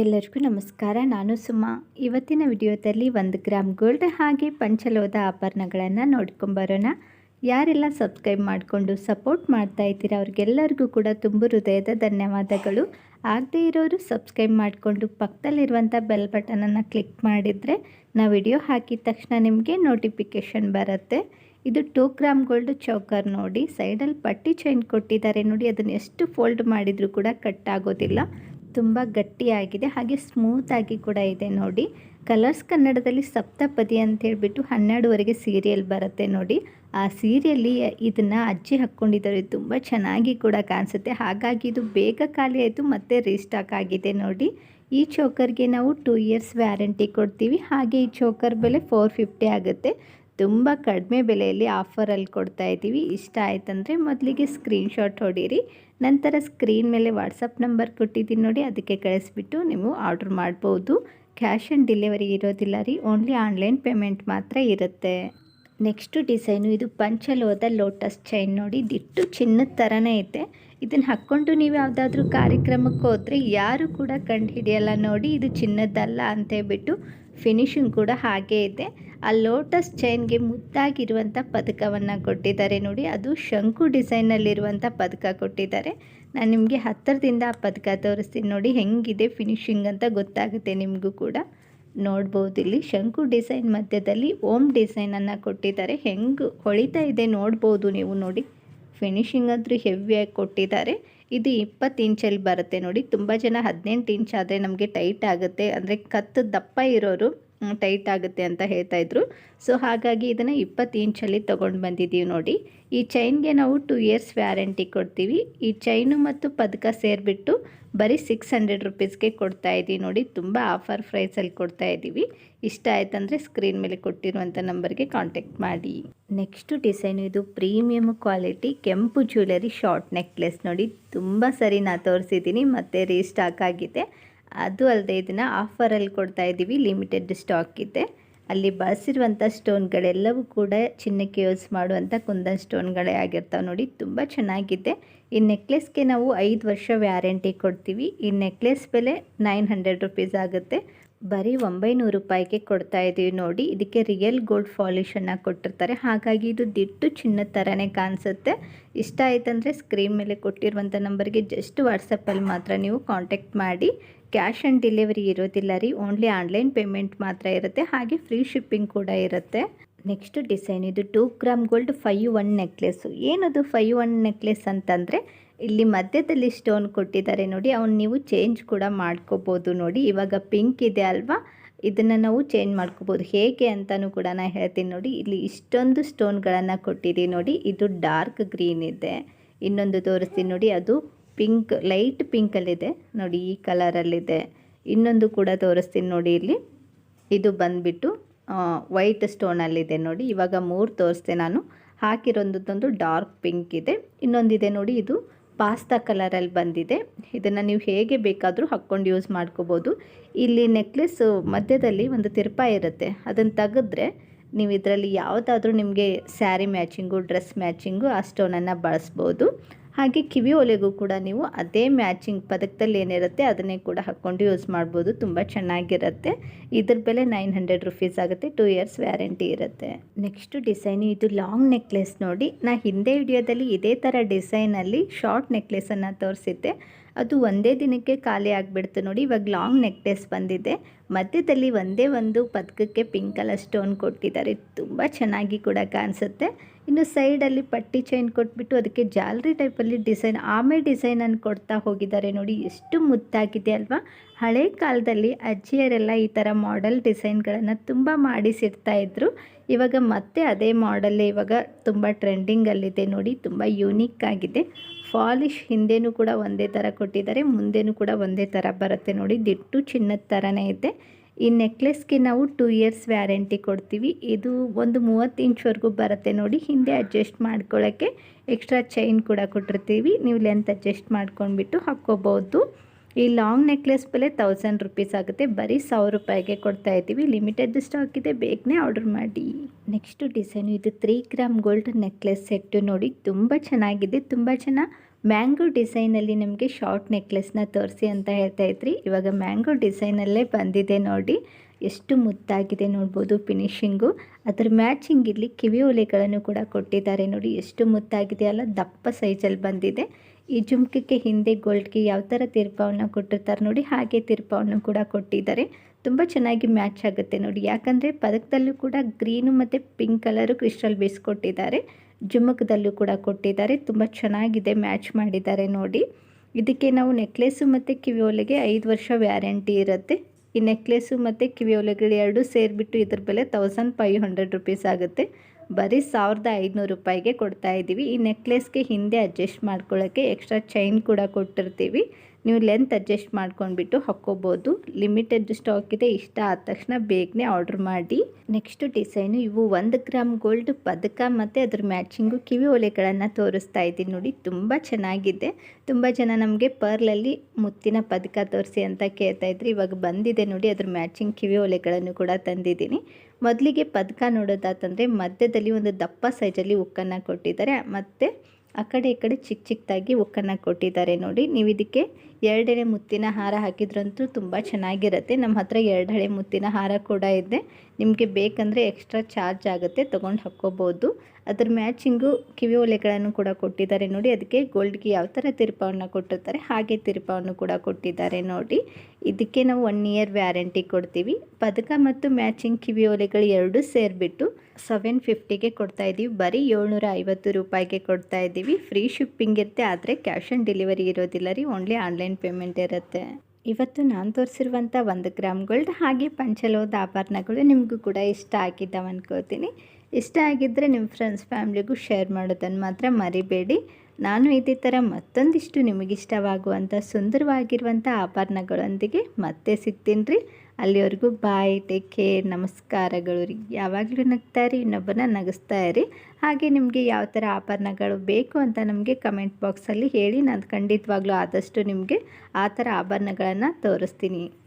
ಎಲ್ಲರಿಗೂ ನಮಸ್ಕಾರ. ನಾನು ಸುಮಾ. ಇವತ್ತಿನ ವಿಡಿಯೋದಲ್ಲಿ ಒಂದು ಗ್ರಾಮ್ ಗೋಲ್ಡ್ ಹಾಗೆ ಪಂಚಲೋದ ಆಭರಣಗಳನ್ನು ನೋಡ್ಕೊಂಬರೋಣ ಯಾರೆಲ್ಲ ಸಬ್ಸ್ಕ್ರೈಬ್ ಮಾಡಿಕೊಂಡು ಸಪೋರ್ಟ್ ಮಾಡ್ತಾ ಇದ್ದೀರಾ ಅವ್ರಿಗೆಲ್ಲರಿಗೂ ಕೂಡ ತುಂಬ ಹೃದಯದ ಧನ್ಯವಾದಗಳು. ಆಗದೇ ಇರೋರು ಸಬ್ಸ್ಕ್ರೈಬ್ ಮಾಡಿಕೊಂಡು ಪಕ್ಕದಲ್ಲಿರುವಂಥ ಬೆಲ್ ಬಟನನ್ನು ಕ್ಲಿಕ್ ಮಾಡಿದರೆ ನಾ ವಿಡಿಯೋ ಹಾಕಿದ ತಕ್ಷಣ ನಿಮಗೆ ನೋಟಿಫಿಕೇಷನ್ ಬರುತ್ತೆ. ಇದು ಟೂ ಗ್ರಾಮ್ ಗೋಲ್ಡ್ ಚೌಕರ್ ನೋಡಿ, ಸೈಡಲ್ಲಿ ಪಟ್ಟಿ ಚೈನ್ ಕೊಟ್ಟಿದ್ದಾರೆ ನೋಡಿ, ಅದನ್ನು ಎಷ್ಟು ಫೋಲ್ಡ್ ಮಾಡಿದರೂ ಕೂಡ ಕಟ್ ಆಗೋದಿಲ್ಲ. ತುಂಬ ಗಟ್ಟಿಯಾಗಿದೆ, ಹಾಗೆ ಸ್ಮೂತಾಗಿ ಕೂಡ ಇದೆ ನೋಡಿ. ಕಲರ್ಸ್ ಕನ್ನಡದಲ್ಲಿ ಸಪ್ತಪದಿ ಅಂತ ಹೇಳ್ಬಿಟ್ಟು ಹನ್ನೆರಡುವರೆಗೆ ಸೀರಿಯಲ್ ಬರುತ್ತೆ ನೋಡಿ. ಆ ಸೀರಿಯಲ್ಲಿ ಇದನ್ನು ಅಜ್ಜಿ ಹಾಕ್ಕೊಂಡಿದ್ದಾರೆ ತುಂಬ ಚೆನ್ನಾಗಿ ಕೂಡ ಕಾಣಿಸುತ್ತೆ. ಹಾಗಾಗಿ ಇದು ಬೇಗ ಖಾಲಿ ಆಯಿತು, ಮತ್ತು ರೀಸ್ಟಾಕ್ ಆಗಿದೆ ನೋಡಿ. ಈ ಚೋಕರ್ಗೆ ನಾವು ಟೂ ಇಯರ್ಸ್ ವ್ಯಾರಂಟಿ ಕೊಡ್ತೀವಿ. ಹಾಗೆ ಈ ಚೋಕರ್ ಬೆಲೆ ಫೋರ್ ಫಿಫ್ಟಿ ಆಗುತ್ತೆ. ತುಂಬ ಕಡಿಮೆ ಬೆಲೆಯಲ್ಲಿ ಆಫರಲ್ಲಿ ಕೊಡ್ತಾ ಇದ್ದೀವಿ. ಇಷ್ಟ ಆಯ್ತಂದರೆ ಮೊದಲಿಗೆ ಸ್ಕ್ರೀನ್ಶಾಟ್ ಹೊಡೀರಿ. ನಂತರ ಸ್ಕ್ರೀನ್ ಮೇಲೆ ವಾಟ್ಸಪ್ ನಂಬರ್ ಕೊಟ್ಟಿದ್ದೀನಿ ನೋಡಿ, ಅದಕ್ಕೆ ಕಳಿಸ್ಬಿಟ್ಟು ನೀವು ಆರ್ಡ್ರ್ ಮಾಡ್ಬೋದು. ಕ್ಯಾಶ್ ಆನ್ ಡೆಲಿವರಿ ಇರೋದಿಲ್ಲ ರೀ, ಓನ್ಲಿ ಆನ್ಲೈನ್ ಪೇಮೆಂಟ್ ಮಾತ್ರ ಇರುತ್ತೆ. ನೆಕ್ಸ್ಟು ಡಿಸೈನು, ಇದು ಪಂಚಲೋದ ಲೋಟಸ್ ಚೈನ್ ನೋಡಿ, ದಿಟ್ಟು ಚಿನ್ನದ ಥರನೇ ಐತೆ. ಇದನ್ನು ಹಾಕ್ಕೊಂಡು ನೀವು ಯಾವುದಾದ್ರೂ ಕಾರ್ಯಕ್ರಮಕ್ಕೆ ಹೋದರೆ ಯಾರು ಕೂಡ ಕಂಡು ಹಿಡಿಯಲ್ಲ ನೋಡಿ, ಇದು ಚಿನ್ನದ್ದಲ್ಲ ಅಂತ ಹೇಳ್ಬಿಟ್ಟು ಫಿನಿಶಿಂಗ್ ಕೂಡ ಹಾಗೇ ಇದೆ. ಆ ಲೋಟಸ್ ಚೈನ್ಗೆ ಮುದ್ದಾಗಿರುವಂಥ ಪದಕವನ್ನು ಕೊಟ್ಟಿದ್ದಾರೆ ನೋಡಿ. ಅದು ಶಂಕು ಡಿಸೈನಲ್ಲಿರುವಂಥ ಪದಕ ಕೊಟ್ಟಿದ್ದಾರೆ. ನಾನು ನಿಮಗೆ ಹತ್ತಿರದಿಂದ ಆ ಪದಕ ತೋರಿಸ್ತೀನಿ ನೋಡಿ ಹೆಂಗಿದೆ ಫಿನಿಶಿಂಗ್ ಅಂತ ಗೊತ್ತಾಗುತ್ತೆ ನಿಮಗೂ ಕೂಡ. ನೋಡ್ಬೋದು ಇಲ್ಲಿ ಶಂಕು ಡಿಸೈನ್ ಮಧ್ಯದಲ್ಲಿ ಓಮ್ ಡಿಸೈನನ್ನು ಕೊಟ್ಟಿದ್ದಾರೆ. ಹೆಂಗೆ ಹೊಳಿತಾ ಇದೆ ನೋಡ್ಬೋದು ನೀವು ನೋಡಿ. ಫಿನಿಶಿಂಗ್ ಅಂತೂ ಹೆವಿಯಾಗಿ ಕೊಟ್ಟಿದ್ದಾರೆ. ಇದು ಇಪ್ಪತ್ತು ಇಂಚಲ್ಲಿ ಬರುತ್ತೆ ನೋಡಿ. ತುಂಬ ಜನ ಹದಿನೆಂಟು ಇಂಚ್ ಆದರೆ ನಮಗೆ ಟೈಟ್ ಆಗುತ್ತೆ. ಅಂದರೆ ಕತ್ತು ದಪ್ಪ ಇರೋರು ಟೈಟ್ ಆಗುತ್ತೆ ಅಂತ ಹೇಳ್ತಾ ಇದ್ರು. ಸೊ ಹಾಗಾಗಿ ಇದನ್ನು ಇಪ್ಪತ್ತು ಇಂಚಲ್ಲಿ ತೊಗೊಂಡು ಬಂದಿದ್ದೀವಿ ನೋಡಿ. ಈ ಚೈನ್ಗೆ ನಾವು ಟೂ ಇಯರ್ಸ್ ವ್ಯಾರಂಟಿ ಕೊಡ್ತೀವಿ. ಈ ಚೈನು ಮತ್ತು ಪದಕ ಸೇರಿಬಿಟ್ಟು ಬರೀ ಸಿಕ್ಸ್ ಹಂಡ್ರೆಡ್ ರುಪೀಸ್ಗೆ ಕೊಡ್ತಾ ಇದ್ದೀವಿ ನೋಡಿ. ತುಂಬ ಆಫರ್ ಪ್ರೈಸಲ್ಲಿ ಕೊಡ್ತಾ ಇದ್ದೀವಿ. ಇಷ್ಟ ಆಯ್ತಂದರೆ ಸ್ಕ್ರೀನ್ ಮೇಲೆ ಕೊಟ್ಟಿರುವಂಥ ನಂಬರ್ಗೆ ಕಾಂಟ್ಯಾಕ್ಟ್ ಮಾಡಿ. ನೆಕ್ಸ್ಟು ಡಿಸೈನ್ ಇದು ಪ್ರೀಮಿಯಮ್ ಕ್ವಾಲಿಟಿ ಕೆಂಪು ಜ್ಯುವೆಲರಿ ಶಾರ್ಟ್ ನೆಕ್ಲೆಸ್ ನೋಡಿ. ತುಂಬ ಸರಿ ನಾ ತೋರಿಸಿದ್ದೀನಿ, ಮತ್ತು ರೀಸ್ಟಾಕ್ ಆಗಿದೆ. ಅದು ಅಲ್ಲದೆ ಇದನ್ನು ಆಫರಲ್ಲಿ ಕೊಡ್ತಾ ಇದ್ದೀವಿ ಲಿಮಿಟೆಡ್ ಸ್ಟಾಕ್ ಇದೆ. ಅಲ್ಲಿ ಬಳಸಿರುವಂಥ ಸ್ಟೋನ್ಗಳೆಲ್ಲವೂ ಕೂಡ ಚಿನ್ನಕ್ಕೆ ಯೂಸ್ ಮಾಡುವಂಥ ಕುಂದನ್ ಸ್ಟೋನ್ಗಳೇ ಆಗಿರ್ತಾವೆ ನೋಡಿ. ತುಂಬ ಚೆನ್ನಾಗಿದೆ. ಈ ನೆಕ್ಲೆಸ್ಗೆ ನಾವು ಐದು ವರ್ಷ ವ್ಯಾರಂಟಿ ಕೊಡ್ತೀವಿ. ಈ ನೆಕ್ಲೆಸ್ ಬೆಲೆ ನೈನ್ ಹಂಡ್ರೆಡ್ ರುಪೀಸ್ ಆಗುತ್ತೆ. ಬರೀ ಒಂಬೈನೂರು ರೂಪಾಯಿಗೆ ಕೊಡ್ತಾ ಇದ್ದೀವಿ ನೋಡಿ. ಇದಕ್ಕೆ ರಿಯಲ್ ಗೋಲ್ಡ್ ಫಾಲಿಶನ್ನು ಕೊಟ್ಟಿರ್ತಾರೆ. ಹಾಗಾಗಿ ಇದು ದಿಟ್ಟು ಚಿನ್ನದ ಥರನೇ ಕಾಣಿಸುತ್ತೆ. ಇಷ್ಟ ಆಯ್ತಂದರೆ ಸ್ಕ್ರೀನ್ ಮೇಲೆ ಕೊಟ್ಟಿರುವಂಥ ನಂಬರ್ಗೆ ಜಸ್ಟ್ ವಾಟ್ಸಪ್ಪಲ್ಲಿ ಮಾತ್ರ ನೀವು ಕಾಂಟ್ಯಾಕ್ಟ್ ಮಾಡಿ. ಕ್ಯಾಶ್ ಆನ್ ಡೆಲಿವರಿ ಇರೋದಿಲ್ಲ ರೀ. ಓನ್ಲಿ ಆನ್ಲೈನ್ ಪೇಮೆಂಟ್ ಮಾತ್ರ ಇರುತ್ತೆ. ಹಾಗೆ ಫ್ರೀ ಶಿಪ್ಪಿಂಗ್ ಕೂಡ ಇರುತ್ತೆ. ನೆಕ್ಸ್ಟ್ ಡಿಸೈನ್ ಇದು two gram gold five one necklace ಏನದು ಫೈವ್ ಒನ್ ನೆಕ್ಲೆಸ್ ಅಂತಂದರೆ, ಇಲ್ಲಿ ಮಧ್ಯದಲ್ಲಿ ಸ್ಟೋನ್ ಕೊಟ್ಟಿದ್ದಾರೆ ನೋಡಿ. ಅವ್ನು ನೀವು ಚೇಂಜ್ ಕೂಡ ಮಾಡ್ಕೋಬೋದು ನೋಡಿ. ಇವಾಗ ಪಿಂಕ್ ಇದೆ ಅಲ್ವಾ? ಇದನ್ನು ನಾವು ಚೇಂಜ್ ಮಾಡ್ಕೋಬೋದು. ಹೇಗೆ ಅಂತಲೂ ಕೂಡ ನಾನು ಹೇಳ್ತೀನಿ ನೋಡಿ. ಇಲ್ಲಿ ಇಷ್ಟೊಂದು ಸ್ಟೋನ್ಗಳನ್ನು ಕೊಟ್ಟಿದ್ದೀನಿ ನೋಡಿ. ಇದು ಡಾರ್ಕ್ ಗ್ರೀನ್ ಇದೆ. ಇನ್ನೊಂದು ತೋರಿಸ್ತೀನಿ ನೋಡಿ. ಅದು ಪಿಂಕ್, ಲೈಟ್ ಪಿಂಕಲ್ಲಿದೆ. ನೋಡಿ, ಈ ಕಲರಲ್ಲಿದೆ. ಇನ್ನೊಂದು ಕೂಡ ತೋರಿಸ್ತೀನಿ ನೋಡಿ ಇಲ್ಲಿ. ಇದು ಬಂದುಬಿಟ್ಟು ವೈಟ್ ಸ್ಟೋನಲ್ಲಿದೆ ನೋಡಿ. ಇವಾಗ ಮೂರು ತೋರಿಸ್ತೆ ನಾನು. ಹಾಕಿರೋದೊಂದು ಡಾರ್ಕ್ ಪಿಂಕ್ ಇದೆ. ಇನ್ನೊಂದಿದೆ ನೋಡಿ, ಇದು ಪಾಸ್ತಾ ಕಲರಲ್ಲಿ ಬಂದಿದೆ. ಇದನ್ನು ನೀವು ಹೇಗೆ ಬೇಕಾದರೂ ಹಾಕ್ಕೊಂಡು ಯೂಸ್ ಮಾಡ್ಕೋಬೋದು. ಇಲ್ಲಿ ನೆಕ್ಲೆಸ್ ಮಧ್ಯದಲ್ಲಿ ಒಂದು ತಿರ್ಪ ಇರುತ್ತೆ. ಅದನ್ನು ತೆಗೆದ್ರೆ ನೀವು ಇದರಲ್ಲಿ ಯಾವುದಾದ್ರೂ ನಿಮಗೆ ಸ್ಯಾರಿ ಮ್ಯಾಚಿಂಗು, ಡ್ರೆಸ್ ಮ್ಯಾಚಿಂಗು ಆ ಸ್ಟೋನನ್ನು ಬಳಸ್ಬೋದು. ಹಾಗೆ ಕಿವಿ ಒಲೆಗೂ ಕೂಡ ನೀವು ಅದೇ ಮ್ಯಾಚಿಂಗ್ ಪದಕದಲ್ಲಿ ಏನಿರುತ್ತೆ ಅದನ್ನೇ ಕೂಡ ಹಾಕ್ಕೊಂಡು ಯೂಸ್ ಮಾಡ್ಬೋದು. ತುಂಬ ಚೆನ್ನಾಗಿರುತ್ತೆ. ಇದ್ರ ಬೆಲೆ ನೈನ್ ಹಂಡ್ರೆಡ್ ರುಪೀಸ್ ಆಗುತ್ತೆ. ಟೂ ಇಯರ್ಸ್ ವ್ಯಾರಂಟಿ ಇರುತ್ತೆ. ನೆಕ್ಸ್ಟ್ ಡಿಸೈನ್, ಇದು ಲಾಂಗ್ ನೆಕ್ಲೆಸ್ ನೋಡಿ. ನಾ ಹಿಂದೆ ವಿಡಿಯೋದಲ್ಲಿ ಇದೇ ಥರ ಡಿಸೈನಲ್ಲಿ ಶಾರ್ಟ್ ನೆಕ್ಲೆಸನ್ನು ತೋರಿಸಿದ್ದೆ. ಅದು ಒಂದೇ ದಿನಕ್ಕೆ ಖಾಲಿ ಆಗಿಬಿಡ್ತು ನೋಡಿ, ಇವಾಗ ಲಾಂಗ್ ನೆಕ್ಲೆಸ್ ಬಂದಿದೆ. ಮಧ್ಯದಲ್ಲಿ ಒಂದೇ ಒಂದು ಪದಕಕ್ಕೆ ಪಿಂಕ್ ಕಲರ್ ಸ್ಟೋನ್ ಕೊಟ್ಟಿದ್ದಾರೆ. ತುಂಬ ಚೆನ್ನಾಗಿ ಕೂಡ ಕಾಣಿಸುತ್ತೆ. ಇನ್ನು ಸೈಡಲ್ಲಿ ಪಟ್ಟಿ ಚೈನ್ ಕೊಟ್ಬಿಟ್ಟು ಅದಕ್ಕೆ ಜಾಲ್ರಿ ಟೈಪಲ್ಲಿ ಡಿಸೈನ್ ಆಮೆ ಡಿಸೈನನ್ನು ಕೊಡ್ತಾ ಹೋಗಿದ್ದಾರೆ ನೋಡಿ. ಎಷ್ಟು ಮುದ್ದಾಗಿದೆ ಅಲ್ವಾ? ಹಳೆ ಕಾಲದಲ್ಲಿ ಅಜ್ಜಿಯರೆಲ್ಲ ಈ ಥರ ಮಾಡೆಲ್ ಡಿಸೈನ್ಗಳನ್ನು ತುಂಬ ಮಾಡಿಸಿರ್ತಾ ಇದ್ರು. ಇವಾಗ ಮತ್ತೆ ಅದೇ ಮಾಡಲ್ಲೇ ಇವಾಗ ತುಂಬ ಟ್ರೆಂಡಿಂಗಲ್ಲಿದೆ ನೋಡಿ, ತುಂಬ ಯೂನಿಕ್ ಆಗಿದೆ. ಫಾಲಿಶ್ ಹಿಂದೆನೂ ಕೂಡ ಒಂದೇ ಥರ ಕೊಟ್ಟಿದ್ದಾರೆ, ಮುಂದೆನೂ ಕೂಡ ಒಂದೇ ಥರ ಬರುತ್ತೆ ನೋಡಿ. ದಿಟ್ಟು ಚಿನ್ನದ ಥರನೇ ಇದೆ. ಈ ನೆಕ್ಲೆಸ್ಗೆ ನಾವು ಟೂ ಇಯರ್ಸ್ ವ್ಯಾರಂಟಿ ಕೊಡ್ತೀವಿ. ಇದು ಒಂದು ಮೂವತ್ತು ಇಂಚ್ವರೆಗೂ ಬರುತ್ತೆ ನೋಡಿ. ಹಿಂದೆ ಅಡ್ಜಸ್ಟ್ ಮಾಡ್ಕೊಳ್ಳೋಕ್ಕೆ ಎಕ್ಸ್ಟ್ರಾ ಚೈನ್ ಕೂಡ ಕೊಟ್ಟಿರ್ತೀವಿ. ನೀವು ಲೆಂತ್ ಅಡ್ಜಸ್ಟ್ ಮಾಡ್ಕೊಂಡ್ಬಿಟ್ಟು ಹಾಕ್ಕೋಬೋದು. ಈ ಲಾಂಗ್ ನೆಕ್ಲೆಸ್ ಬೆಲೆ ತೌಸಂಡ್ ರುಪೀಸ್ ಆಗುತ್ತೆ. ಬರೀ ಸಾವಿರ ರೂಪಾಯಿಗೆ ಕೊಡ್ತಾ ಇದ್ದೀವಿ. ಲಿಮಿಟೆಡ್ ಸ್ಟಾಕ್ ಇದೆ. ಬೇಗನೆ ಆರ್ಡರ್ ಮಾಡಿ. ನೆಕ್ಸ್ಟು ಡಿಸೈನು ಇದು three gram gold necklace set ನೋಡಿ, ತುಂಬ ಚೆನ್ನಾಗಿದೆ. ತುಂಬ ಜನ ಮ್ಯಾಂಗೋ ಡಿಸೈನಲ್ಲಿ ನಮಗೆ ಶಾರ್ಟ್ ನೆಕ್ಲೆಸ್ನ ತೋರಿಸಿ ಅಂತ ಹೇಳ್ತಾ ಇದ್ರಿ. ಇವಾಗ ಮ್ಯಾಂಗೋ ಡಿಸೈನಲ್ಲೇ ಬಂದಿದೆ ನೋಡಿ. ಎಷ್ಟು ಮುದ್ದಾಗಿದೆ ನೋಡ್ಬೋದು ಫಿನಿಶಿಂಗು ಅದರ ಮ್ಯಾಚಿಂಗ್ ಇಲ್ಲಿ ಕಿವಿ ಒಲೆಗಳನ್ನು ಕೂಡ ಕೊಟ್ಟಿದ್ದಾರೆ ನೋಡಿ. ಎಷ್ಟು ಮುದ್ದಾಗಿದೆ ಅಲ್ಲ. ದಪ್ಪ ಸೈಜಲ್ಲಿ ಬಂದಿದೆ. ಈ ಜುಮ್ಕಕ್ಕೆ ಹಿಂದೆ ಗೋಲ್ಡ್ಗೆ ಯಾವ ಥರ ತೀರ್ಪವನ್ನು ಕೊಟ್ಟಿರ್ತಾರೆ ನೋಡಿ, ಹಾಗೆ ತೀರ್ಪವನ್ನು ಕೂಡ ಕೊಟ್ಟಿದ್ದಾರೆ. ತುಂಬ ಚೆನ್ನಾಗಿ ಮ್ಯಾಚ್ ಆಗುತ್ತೆ ನೋಡಿ. ಯಾಕಂದರೆ ಪದಕದಲ್ಲೂ ಕೂಡ ಗ್ರೀನು ಮತ್ತು ಪಿಂಕ್ ಕಲರು ಕ್ರಿಸ್ಟಲ್ ಬೇಸ್ ಕೊಟ್ಟಿದ್ದಾರೆ. ಜುಮುಕದಲ್ಲೂ ಕೂಡ ಕೊಟ್ಟಿದ್ದಾರೆ. ತುಂಬ ಚೆನ್ನಾಗಿದೆ ಮ್ಯಾಚ್ ಮಾಡಿದ್ದಾರೆ ನೋಡಿ. ಇದಕ್ಕೆ ನಾವು ನೆಕ್ಲೆಸ್ಸು ಮತ್ತು ಕಿವಿಯೋಲೆಗೆ ಐದು ವರ್ಷ ವ್ಯಾರಂಟಿ ಇರುತ್ತೆ. ಈ ನೆಕ್ಲೆಸ್ಸು ಮತ್ತು ಕಿವಿಯೋಲೆಗಳು ಎರಡು ಸೇರಿಬಿಟ್ಟು ಇದ್ರ ಬೆಲೆ ತೌಸಂಡ್ ಫೈವ್ ಹಂಡ್ರೆಡ್ ರುಪೀಸ್ ಆಗುತ್ತೆ. ಬರೀ ಸಾವಿರದ ಐದುನೂರು ರೂಪಾಯಿಗೆ ಕೊಡ್ತಾ ಇದ್ದೀವಿ. ಈ ನೆಕ್ಲೆಸ್ಗೆ ಹಿಂದೆ ಅಡ್ಜಸ್ಟ್ ಮಾಡ್ಕೊಳ್ಳೋಕ್ಕೆ ಎಕ್ಸ್ಟ್ರಾ ಚೈನ್ ಕೂಡ ಕೊಟ್ಟಿರ್ತೀವಿ. ನೀವು ಲೆಂತ್ ಅಡ್ಜಸ್ಟ್ ಮಾಡ್ಕೊಂಡ್ಬಿಟ್ಟು ಹಾಕ್ಕೋಬೋದು. ಲಿಮಿಟೆಡ್ ಸ್ಟಾಕ್ ಇದೆ. ಇಷ್ಟ ಆದ ತಕ್ಷಣ ಬೇಗನೆ ಆರ್ಡ್ರ್ ಮಾಡಿ. ನೆಕ್ಸ್ಟ್ ಡಿಸೈನು ಇವು ಒಂದು ಗ್ರಾಮ್ ಗೋಲ್ಡ್ ಪದಕ ಮತ್ತು ಅದ್ರ ಮ್ಯಾಚಿಂಗು ಕಿವಿ ಒಲೆಗಳನ್ನು ತೋರಿಸ್ತಾ ಇದ್ದೀನಿ ನೋಡಿ. ತುಂಬ ಚೆನ್ನಾಗಿದೆ. ತುಂಬ ಜನ ನಮಗೆ ಪರ್ಲಲ್ಲಿ ಮುತ್ತಿನ ಪದಕ ತೋರಿಸಿ ಅಂತ ಕೇಳ್ತಾ ಇವಾಗ ಬಂದಿದೆ ನೋಡಿ. ಅದ್ರ ಮ್ಯಾಚಿಂಗ್ ಕಿವಿ ಒಲೆಗಳನ್ನು ಕೂಡ ತಂದಿದ್ದೀನಿ. ಮೊದಲಿಗೆ ಪದಕ ನೋಡೋದಾತಂದರೆ ಮಧ್ಯದಲ್ಲಿ ಒಂದು ದಪ್ಪ ಸೈಜಲ್ಲಿ ಉಕ್ಕನ್ನು ಕೊಟ್ಟಿದ್ದಾರೆ. ಮತ್ತು ಆ ಕಡೆ ಈ ಕಡೆ ಚಿಕ್ಕ ಚಿಕ್ಕದಾಗಿ ಉಕ್ಕನ್ನು ಕೊಟ್ಟಿದ್ದಾರೆ ನೋಡಿ. ನೀವು ಇದಕ್ಕೆ ಎರಡೆಳೆ ಮುತ್ತಿನ ಹಾರ ಹಾಕಿದ್ರಂತೂ ತುಂಬ ಚೆನ್ನಾಗಿರುತ್ತೆ. ನಮ್ಮ ಹತ್ರ ಎರಡೆಳೆ ಮುತ್ತಿನ ಹಾರ ಕೂಡ ಇದೆ. ನಿಮಗೆ ಬೇಕಂದರೆ ಎಕ್ಸ್ಟ್ರಾ ಚಾರ್ಜ್ ಆಗುತ್ತೆ, ತೊಗೊಂಡು ಹಾಕ್ಕೋಬೋದು. ಅದ್ರ ಮ್ಯಾಚಿಂಗು ಕಿವಿ ಒಲೆಗಳನ್ನು ಕೂಡ ಕೊಟ್ಟಿದ್ದಾರೆ ನೋಡಿ. ಅದಕ್ಕೆ ಗೋಲ್ಡ್ಗೆ ಯಾವ ಥರ ತಿರುಪವನ್ನು ಕೊಟ್ಟಿರ್ತಾರೆ, ಹಾಗೆ ತಿರುಪವನ್ನು ಕೂಡ ಕೊಟ್ಟಿದ್ದಾರೆ ನೋಡಿ. ಇದಕ್ಕೆ ನಾವು ಒನ್ ಇಯರ್ ವ್ಯಾರಂಟಿ ಕೊಡ್ತೀವಿ. ಪದಕ ಮತ್ತು ಮ್ಯಾಚಿಂಗ್ ಕಿವಿ ಒಲೆಗಳು ಎರಡೂ ಸೇರಿಬಿಟ್ಟು ಸೆವೆನ್ ಫಿಫ್ಟಿಗೆ ಕೊಡ್ತಾ ಇದ್ದೀವಿ ಬರೀ ಏಳ್ನೂರ ಐವತ್ತು ರೂಪಾಯಿಗೆ ಕೊಡ್ತಾ ಇದ್ದೀವಿ ಫ್ರೀ ಶಿಪ್ಪಿಂಗ್ ಇರುತ್ತೆ, ಆದರೆ ಕ್ಯಾಶ್ ಆನ್ ಡೆಲಿವರಿ ಇರೋದಿಲ್ಲ ರೀ. ಓನ್ಲಿ ಆನ್ಲೈನ್ ಪೇಮೆಂಟ್ ಇರುತ್ತೆ. ಇವತ್ತು ನಾನು ತೋರಿಸಿರುವಂಥ ಒಂದು ಗ್ರಾಮ್ ಗೋಲ್ಡ್ ಹಾಗೆ ಪಂಚಲೋದ ಆಭರಣಗಳು ನಿಮಗೂ ಕೂಡ ಇಷ್ಟ ಆಗಿದ್ದಾವೆ ಅನ್ಕೋತೀನಿ. ಇಷ್ಟ ಆಗಿದ್ದರೆ ನಿಮ್ಮ ಫ್ರೆಂಡ್ಸ್ ಫ್ಯಾಮ್ಲಿಗೂ ಶೇರ್ ಮಾಡೋದನ್ನು ಮಾತ್ರ ಮರಿಬೇಡಿ. ನಾನು ಇದೇ ಥರ ಮತ್ತೊಂದಿಷ್ಟು ನಿಮಗಿಷ್ಟವಾಗುವಂಥ ಸುಂದರವಾಗಿರುವಂಥ ಆಭರಣಗಳೊಂದಿಗೆ ಮತ್ತೆ ಸಿಗ್ತೀನಿ ರೀ. ಅಲ್ಲಿವರೆಗೂ ಬಾಯ್, ಟೇಕ್ ಕೇರ್, ನಮಸ್ಕಾರಗಳು ರೀ. ಯಾವಾಗಲೂ ನಗ್ತಾ ಇರಿ ಇನ್ನೊಬ್ಬನ ನಗಿಸ್ತಾ ಇರಿ. ಹಾಗೆ ನಿಮಗೆ ಯಾವ ಥರ ಆಭರಣಗಳು ಬೇಕು ಅಂತ ನಮಗೆ ಕಮೆಂಟ್ ಬಾಕ್ಸಲ್ಲಿ ಹೇಳಿ. ನಾನು ಖಂಡಿತವಾಗ್ಲೂ ಆದಷ್ಟು ನಿಮಗೆ ಆ ಥರ ಆಭರಣಗಳನ್ನು ತೋರಿಸ್ತೀನಿ.